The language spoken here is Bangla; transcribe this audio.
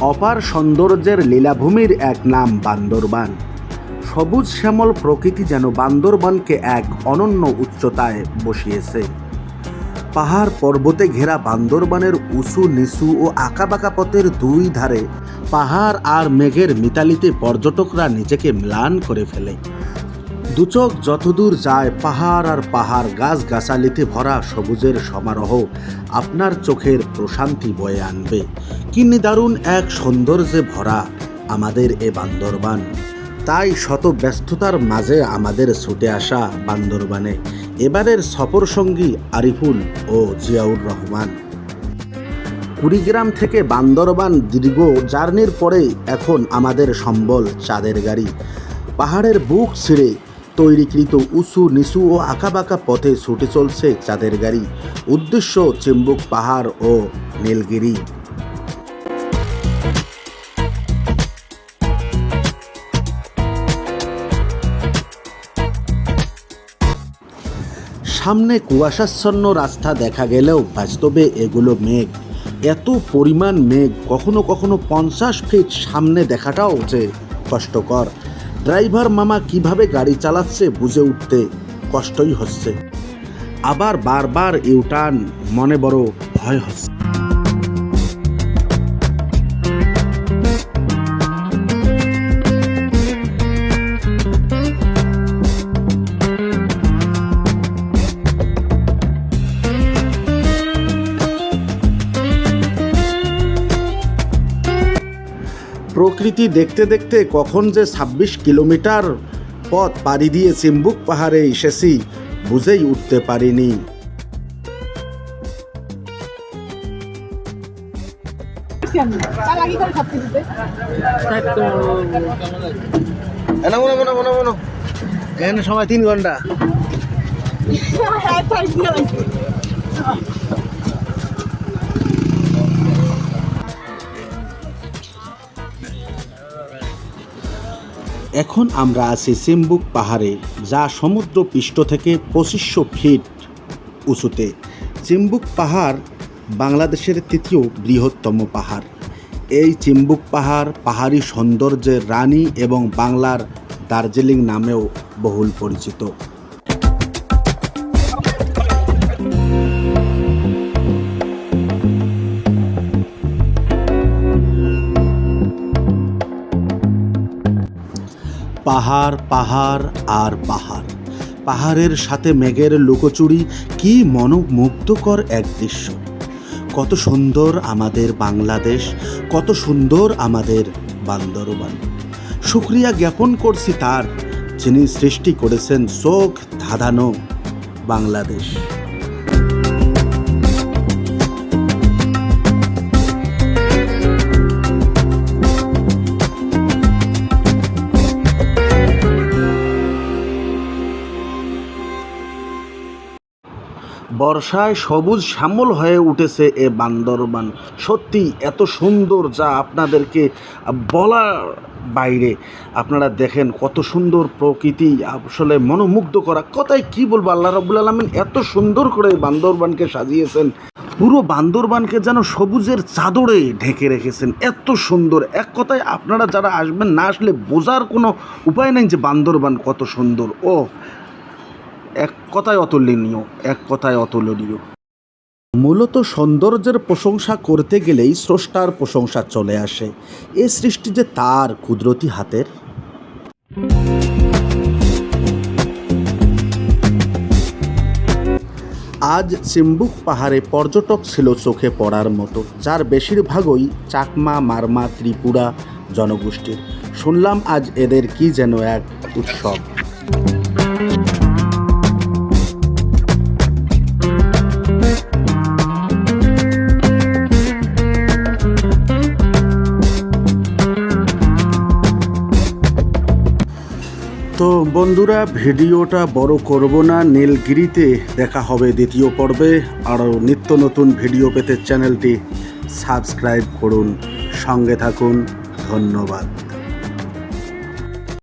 অপার সৌন্দর্যের লীলাভূমির এক নাম বান্দরবান। সবুজ শ্যামল প্রকৃতি যেন বান্দরবানকে এক অনন্য উচ্চতায় বসিয়েছে। পাহাড় পর্বতে ঘেরা বান্দরবানের উঁচু, নিচু ও আঁকাবাঁকা পথের দুই ধারে পাহাড় আর মেঘের মিতালিতে পর্যটকরা নিজেকে ম্লান করে ফেলে। দুচোখ যতদূর যায় পাহাড় আর পাহাড় গাছ গাছালিতে ভরা সবুজের সমারোহ আপনার চোখের প্রশান্তি বয়ে আনবে। কি নিদারুণ এক সৌন্দর্যে ভরা আমাদের এ বান্দরবান। তাই শত ব্যস্ততার মাঝে আমাদের ছুটে আসা বান্দরবানে। এবারের সফর সঙ্গী আরিফুল ও জিয়াউর রহমান। কুড়িগ্রাম থেকে বান্দরবান দীর্ঘ জার্নির পরে এখন আমাদের সম্বল চাঁদের গাড়ি। পাহাড়ের বুক ছিঁড়ে তৈরিকৃত উঁচু নিচু ও আঁকাবাঁকা পথে ছুটে চলছে চাঁদের গাড়ি। উদ্দেশ্য চিম্বুক পাহাড় ও নীলগিরি। সামনে কুয়াশাচ্ছন্ন রাস্তা দেখা গেলেও বাস্তবে এগুলো মেঘ। এত পরিমাণ মেঘ কখনো কখনো পঞ্চাশ ফিট সামনে দেখাটাও যে কষ্টকর। ড্রাইভার মামা কীভাবে গাড়ি চালাচ্ছে বুঝে উঠতে কষ্টই হচ্ছে। আবার বারবার ইউটার্ন, মনে বড় ভয় হচ্ছে। প্রকৃতি দেখতে দেখতে কখন যে ছাব্বিশ কিলোমিটার পথ পাড়ি দিয়ে চিম্বুক পাহাড়ে এসেছি বুঝেই উঠতে পারিনি। সময় তিন ঘণ্টা। এখন আমরা আছি সিম্বুক পাহাড়ে, যা সমুদ্র পৃষ্ঠ থেকে পঁচিশশো ফিট উঁচুতে। চিম্বুক পাহাড় বাংলাদেশের তৃতীয় বৃহত্তম পাহাড়। এই চিম্বুক পাহাড় পাহাড়ি সৌন্দর্যের রানী এবং বাংলার দার্জিলিং নামেও বহুল পরিচিত। পাহাড় পাহাড় আর পাহাড়। পাহাড়ের সাথে মেঘের লুকোচুরি কি মনোমুগ্ধকর এক দৃশ্য। কত সুন্দর আমাদের বাংলাদেশ, কত সুন্দর আমাদের বান্দরবান। শুক্রিয়া জ্ঞাপন করছি তার, যিনি সৃষ্টি করেছেন চোখ ধাঁধানো বাংলাদেশ। বর্ষায় সবুজ শ্যামল হয়ে উঠেছে এ বান্দরবান। সত্যি এত সুন্দর যা আপনাদেরকে বলার বাইরে। আপনারা দেখেন কত সুন্দর প্রকৃতি, আসলে মনোমুগ্ধ করা কথায় কি বলব, আল্লাহ রবুল আলমিন এত সুন্দর করে বান্দরবানকে সাজিয়েছেন। পুরো বান্দরবানকে যেন সবুজের চাদরে ঢেকে রেখেছেন। এত সুন্দর। এক কথায় আপনারা যারা আসবেন, না আসলে বোঝার কোনো উপায় নেই যে বান্দরবান কত সুন্দর। ও এক কথায় অতুলনীয়, এক কথায় অতুলনীয়। মূলত সৌন্দর্যের প্রশংসা করতে গেলেই স্রষ্টার প্রশংসা চলে আসে। এ সৃষ্টি যে তার কুদরতি হাতের। আজ চিম্বুক পাহাড়ে পর্যটক ছিল চোখে পড়ার মতো, যার বেশিরভাগই চাকমা, মারমা, ত্রিপুরা জনগোষ্ঠীর। শুনলাম আজ এদের কি যেন এক উৎসব। তো বন্ধুরা, ভিডিওটা বড় করব না। নীলগিরিতে দেখা হবে দ্বিতীয় পর্বে। আরও নিত্য নতুন ভিডিও পেতে চ্যানেলটি সাবস্ক্রাইব করুন। সঙ্গে থাকুন। ধন্যবাদ।